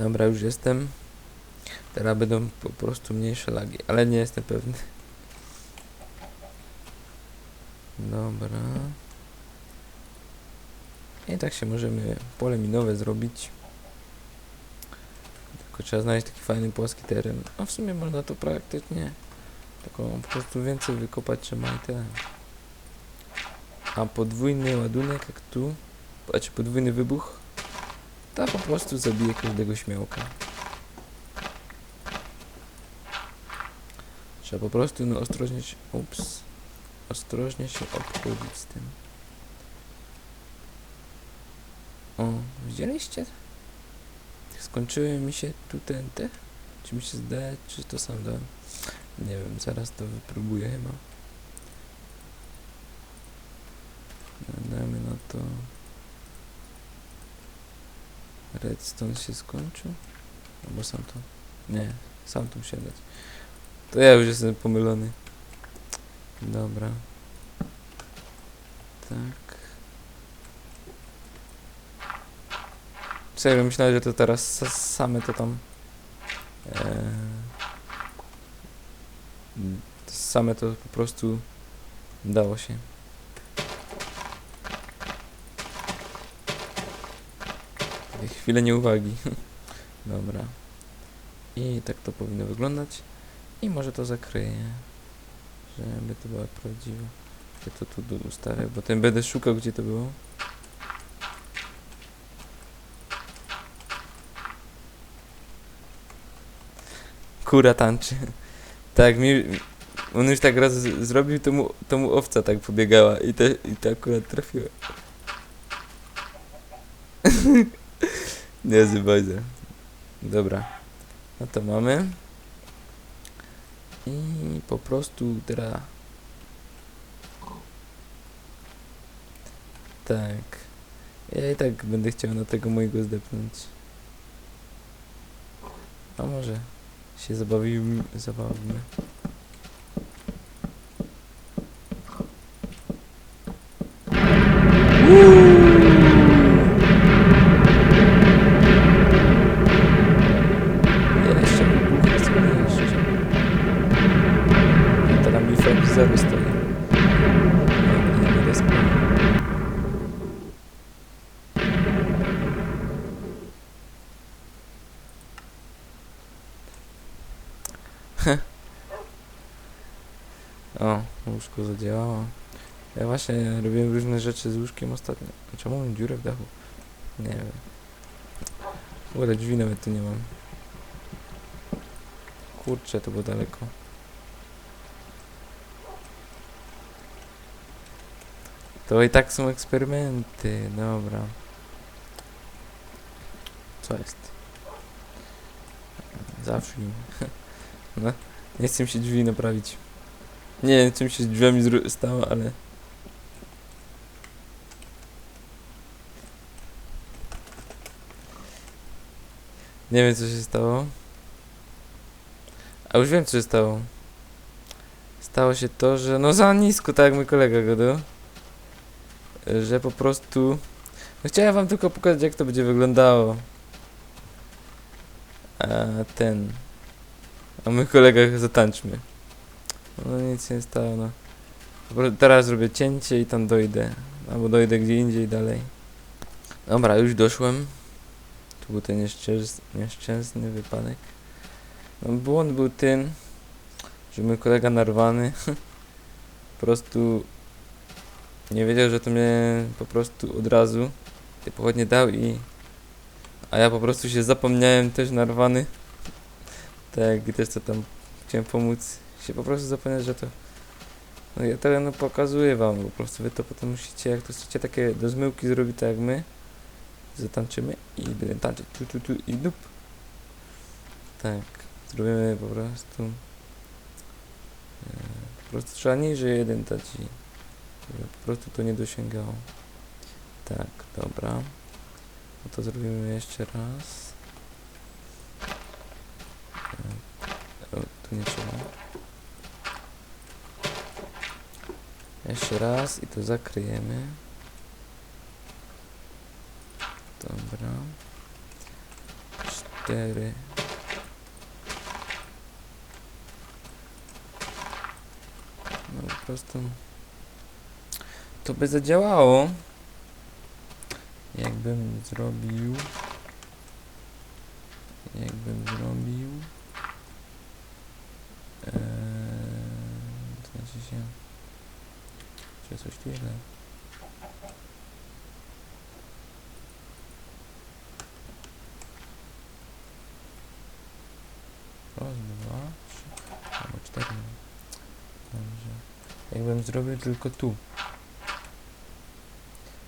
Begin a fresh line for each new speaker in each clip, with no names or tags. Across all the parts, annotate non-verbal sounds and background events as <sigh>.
Dobra, już jestem. Teraz będą po prostu mniejsze lagi, ale nie jestem pewny. Dobra. I tak się możemy pole minowe zrobić. Tylko trzeba znaleźć taki fajny płaski teren. A w sumie można to praktycznie taką po prostu więcej wykopać trzeba i tyle. A podwójny ładunek jak tu, znaczy podwójny wybuch, to po prostu zabije każdego śmiałka. Trzeba po prostu no ostrożnie się, ups, ostrożnie się obchodzić z tym. O, widzieliście? Skończyły mi się tu TNT? Czy mi się zdaje, czy to sam dałem? Nie wiem, zaraz to wypróbuję chyba. Dajmy na to. Redstone się skończył? Albo sam to. Nie, sam tu się dać. To ja już jestem pomylony. Dobra. Tak. Serio, myślałem, że to teraz sa- same to tam. E, same to po prostu dało się. Chwilę nieuwagi. <laughs> Dobra. I tak to powinno wyglądać. I może to zakryję. Żeby to była prawdziwa. Ja to tu ustawię, bo ten będę szukał gdzie to było. Kura tańczy. <laughs> Tak, mi, on już tak raz zrobił, to mu, to mu owca tak pobiegała i, te, i to akurat trafiła. <laughs> Nie zybajdę. Dobra. No to mamy. I po prostu teraz... Tak. Ja i tak będę chciał na tego mojego zdepnąć. A może się zabawimy, zabawimy. Właśnie robiłem różne rzeczy z łóżkiem ostatnio. Czemu mam dziurę w dachu? Nie wiem. Ogóle drzwi nawet tu nie mam. Kurczę, to było daleko. To i tak są eksperymenty, dobra. Co jest? Zawsze. <laughs> No, nie chcę mi się drzwi naprawić. Nie wiem, czym się z drzwiami stało, ale... Nie wiem, co się stało. A już wiem, co się stało. Stało się to, że no za nisko, tak jak mój kolega gadał. Że po prostu... No chciałem wam tylko pokazać, jak to będzie wyglądało. A ten... A mój kolega zatańczmy. No nic się nie stało, no. Teraz zrobię cięcie i tam dojdę. Albo dojdę gdzie indziej dalej. Dobra, już doszłem. Był ten nieszczęs nieszczęsny wypadek. No, błąd był ten, że mój kolega narwany <laughs> po prostu nie wiedział, że to mnie po prostu od razu te pochodnie dał i a ja po prostu się zapomniałem też narwany tak i też co tam chciałem pomóc się po prostu zapomnieć, że to no ja to no pokazuję wam po prostu wy to potem musicie jak to chcecie takie do zmyłki zrobić tak jak my zatańczymy i będę tańczyć. Tu tu tu i dup. Tak zrobimy po prostu e, po prostu trzeba niżej jeden dać i żeby po prostu to nie dosięgało. Tak dobra. No to zrobimy jeszcze raz. E, o, tu nie trzeba. Jeszcze raz i to zakryjemy dobra cztery. No po prostu to by zadziałało. Jakbym zrobił. Jakbym zrobił. Eee, znaczy się. Czy coś tu źle? Raz, dwa, trzy, albo cztery. Dobrze. Jakbym zrobił tylko tu.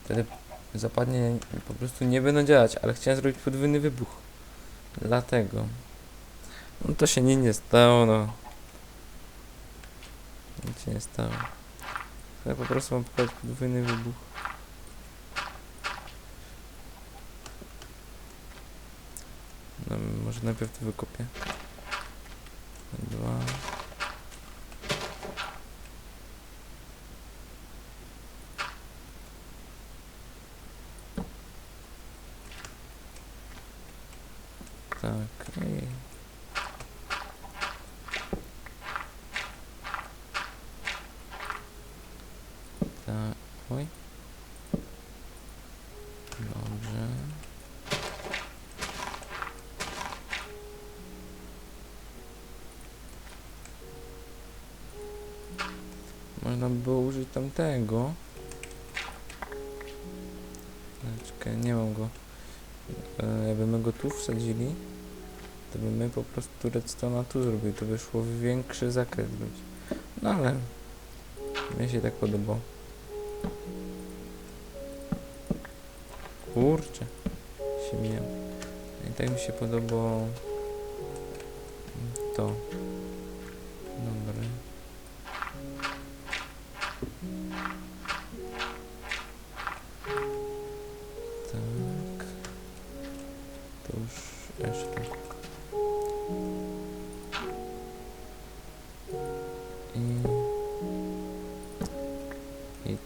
Wtedy zapadnie po prostu nie będą działać, ale chciałem zrobić podwójny wybuch. Dlatego. No to się nic nie stało, no. Nic się nie stało. Ja po prostu mam pokazać podwójny wybuch. No, może najpierw to wykopię. Dwa. Tak, i... Tak, oj. Dobrze. Można by było użyć tamtego. Czekaj, nie mam go. E, jakbyśmy go tu wsadzili, to by my po prostu redstone'a tu zrobili. To by szło w większy zakres być. No ale mnie się tak podobało. Kurczę, się mijam. I tak mi się podobało to. Dobre. Tak. To już jeszcze. I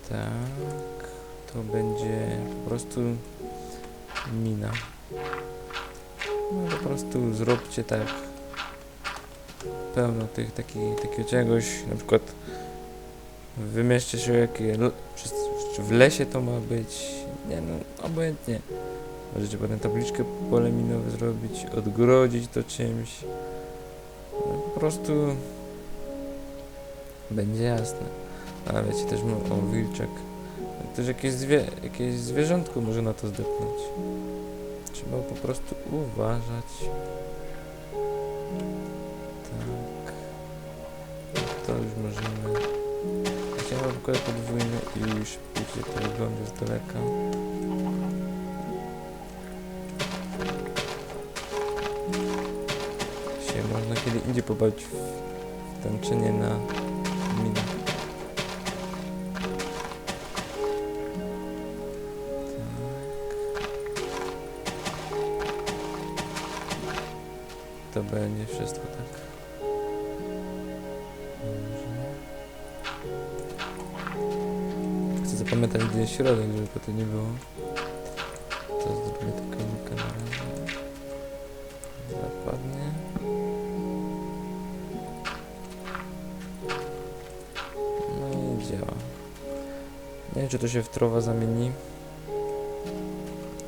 tak to będzie po prostu mina. No po prostu zróbcie tak pełno tych taki, takiego czegoś, na przykład wymierzcie się jakie czy, czy w lesie to ma być, nie no, obojętnie. Możecie potem tabliczkę pole minowe zrobić, odgrodzić to czymś. No, po prostu będzie jasne. A wiecie, też mo- o wilczek. Też jakieś, zwie, jakieś zwierzątko może na to zdepnąć. Trzeba po prostu uważać. Tak. To już możemy. Chciałem tylko podwójny i już wiecie, to wygląda z daleka. Się można kiedy indziej pobawić w tańczenie na minach. To będzie wszystko tak. Chcę zapamiętać gdzie jest środek, żeby potem nie było. To zrobię tylko na. Zapadnie. No i działa. Nie wiem czy to się w trowa zamieni.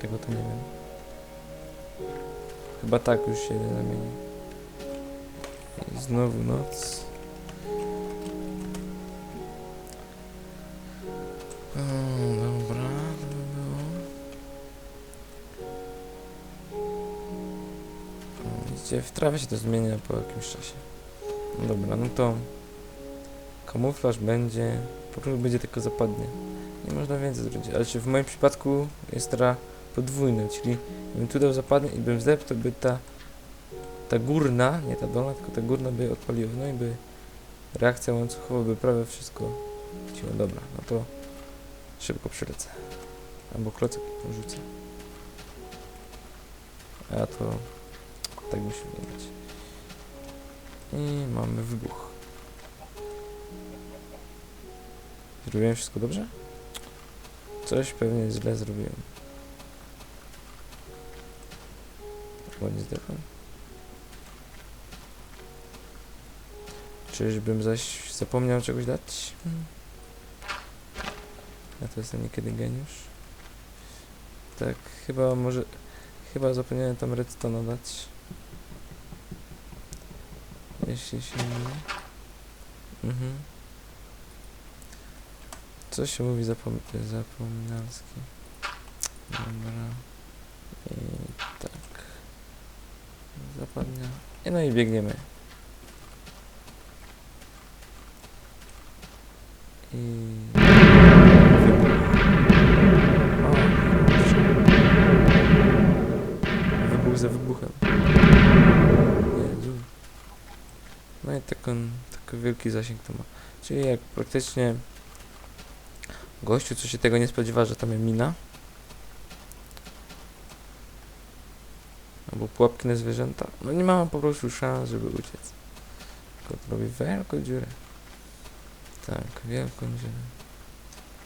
Tego to nie wiem. Chyba tak już się zamieni. Znowu noc. O, dobra, to by było. O, Widzicie, w trawie się to zmienia po jakimś czasie. No dobra, no to kamuflaż będzie, po prostu będzie tylko zapadnie. Nie można więcej zrobić, ale czy w moim przypadku jest teraz podwójne, czyli bym tu dał zapadnie i bym zlepł, to by ta ta górna, nie ta dolna, tylko ta górna by odpaliła, no i by reakcja łańcuchowa by prawie wszystko ciło. Dobra, no to szybko przylecę. Albo klocek rzucę. A to tak musi wyglądać. I mamy wybuch. Zrobiłem wszystko dobrze? Coś pewnie źle zrobiłem. Chyba nie zdechłem. Czyżbym zaś zapomniał czegoś dać? Hmm. Ja to jestem niekiedy geniusz. Tak, chyba może... Chyba zapomniałem tam redstone dać. Jeśli się nie. Mhm. Co się mówi zapom zapominalski? Dobra. I tak. Zapadnia. I no i biegniemy. I... O, kurczę. Wybuch za wybuchem. No i tak on, taki wielki zasięg to ma. Czyli jak praktycznie gościu, co się tego nie spodziewa, że tam jest mina. Albo pułapki na zwierzęta. No nie mam po prostu szans, żeby uciec. Tylko robi wielką dziurę. Tak, wielką dziurę.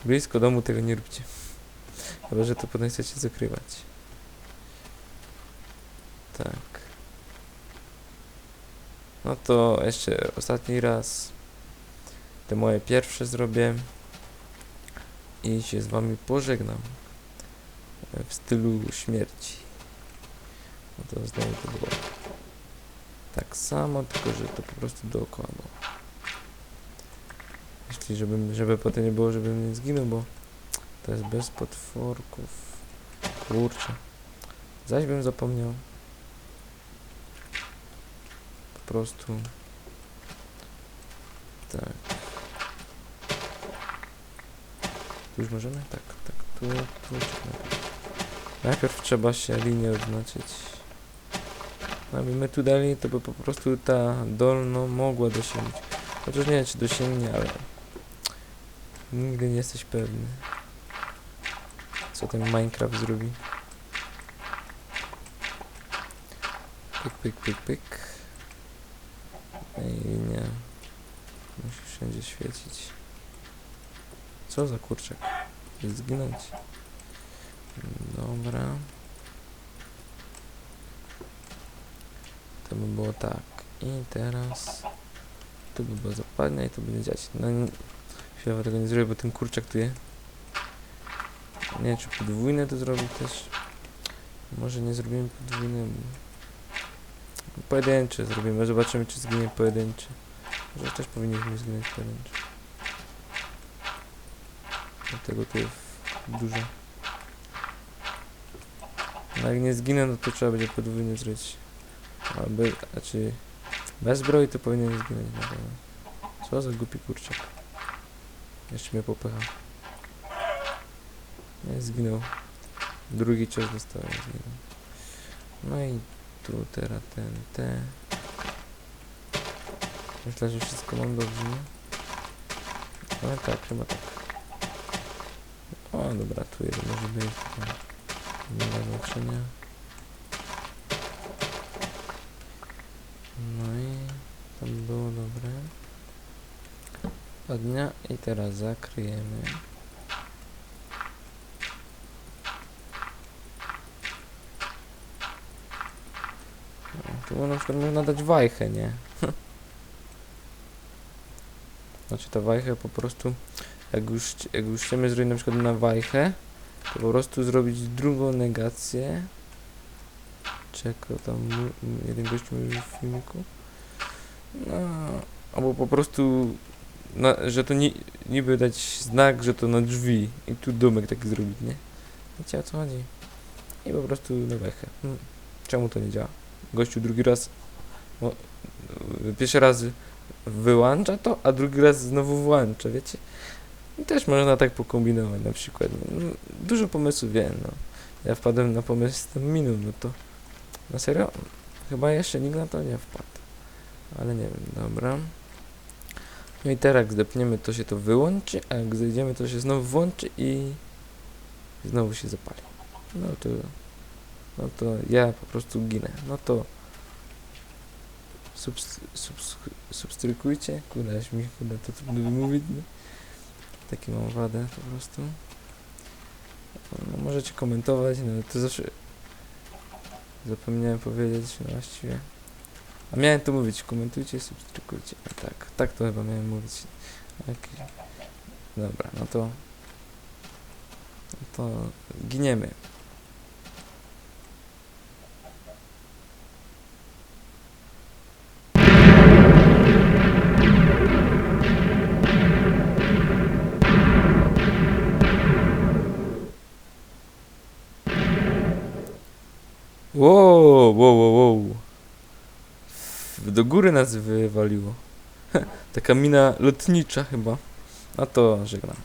Blisko domu tego nie róbcie. Chyba, że to potem chcecie zakrywać. Tak. No to jeszcze ostatni raz te moje pierwsze zrobię i się z wami pożegnam w stylu śmierci. No to znowu to było tak samo, tylko że to po prostu dookoła było. Jeśli żebym, żeby potem nie było, żebym nie zginął, bo to jest bez potworków. Kurczę. Zaś bym zapomniał. Po prostu. Tak. Tu już możemy? Tak, tak. Tu, tu. Najpierw trzeba się linię odznaczyć. Aby my tu dali, to by po prostu ta dolno mogła dosięgnąć. Chociaż nie wiem, czy dosięgnie, ale nigdy nie jesteś pewny, co ten Minecraft zrobi. Pyk, pyk, pyk, pyk. I linia musi wszędzie świecić. Co za kurczak? Jest zginąć. Dobra. To by było tak. I teraz tu by było zapadnia i to będzie dziać. No nie, chwilowo tego nie zrobię, bo ten kurczak tu je. Nie wiem, czy podwójne to zrobić też. Może nie zrobimy podwójne. Pojedyncze zrobimy. Zobaczymy, czy zginie pojedynczy. Może też powinniśmy zginąć pojedynczy. Dlatego tu jest dużo. No jak nie zginę, no to trzeba będzie podwójnie zrobić. A znaczy bez zbroi to powinien zginąć na pewno. Co za głupi kurczak. Jeszcze mnie popycha. Nie zginął. Drugi cios dostałem, zginął. No i tu teraz ten, te. Myślę, że wszystko mam dobrze? Ale tak, chyba tak. O, dobra, tu jeden może być. Nie ma znaczenia. Padnia i teraz zakryjemy. No, tu na przykład można dać wajchę, nie? <laughs> Znaczy ta wajchę po prostu jak już, jak już chcemy zrobić na przykład na wajchę, to po prostu zrobić drugą negację. Czekał tam jeden gość mówił w filmiku. No, albo po prostu, na, że to ni, niby dać znak, że to na drzwi i tu domek taki zrobić, nie? Wiecie o co chodzi? I po prostu na wajchę. Hmm. Czemu to nie działa? Gościu drugi raz, pierwszy raz wyłącza to, a drugi raz znowu włącza, wiecie? I też można tak pokombinować na przykład. No, dużo pomysłów wiem, no. Ja wpadłem na pomysł z miną, no to na serio? Chyba jeszcze nikt na to nie wpadł. Ale nie wiem, dobra. No i teraz jak zdepniemy, to się to wyłączy, a jak zejdziemy, to się znowu włączy i znowu się zapali. No to, no to ja po prostu ginę. No to subs, subs, substrykujcie. Kurde, aż mi kurde to trudno wymówić? Takie mam wadę po prostu. No, możecie komentować, no to zawsze Zapomniałem powiedzieć, no właściwie. A miałem to mówić, komentujcie, subskrybujcie. No tak, tak to chyba miałem mówić. Ok. Dobra, no to... No to giniemy. Wow, wow, wow, Do góry nas wywaliło. <laughs> Taka mina lotnicza chyba. A to żegnam.